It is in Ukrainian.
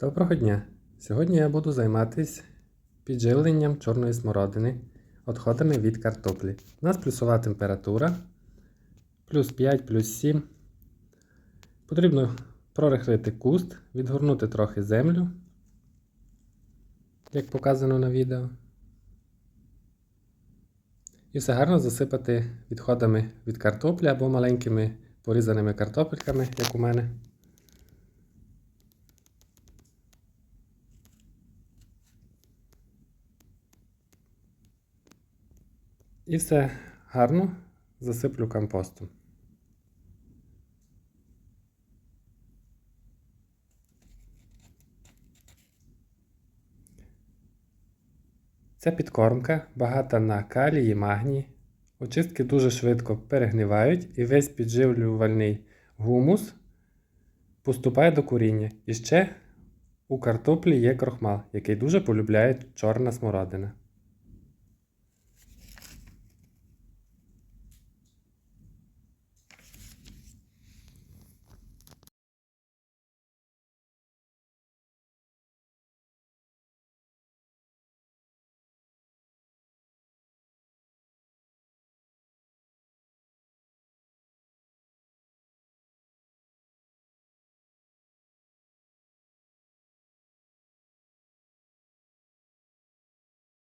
Доброго дня! Сьогодні я буду займатися підживленням чорної смородини відходами від картоплі. У нас плюсова температура плюс 5, плюс 7. Потрібно прорихлити куст, відгорнути трохи землю, як показано на відео. І все гарно засипати відходами від картоплі або маленькими порізаними картопельками, як у мене. І все гарно засиплю компостом. Ця підкормка багата на калій і магній. Очистки дуже швидко перегнивають і весь підживлювальний гумус поступає до коріння. І ще у картоплі є крохмал, який дуже полюбляє чорна смородина.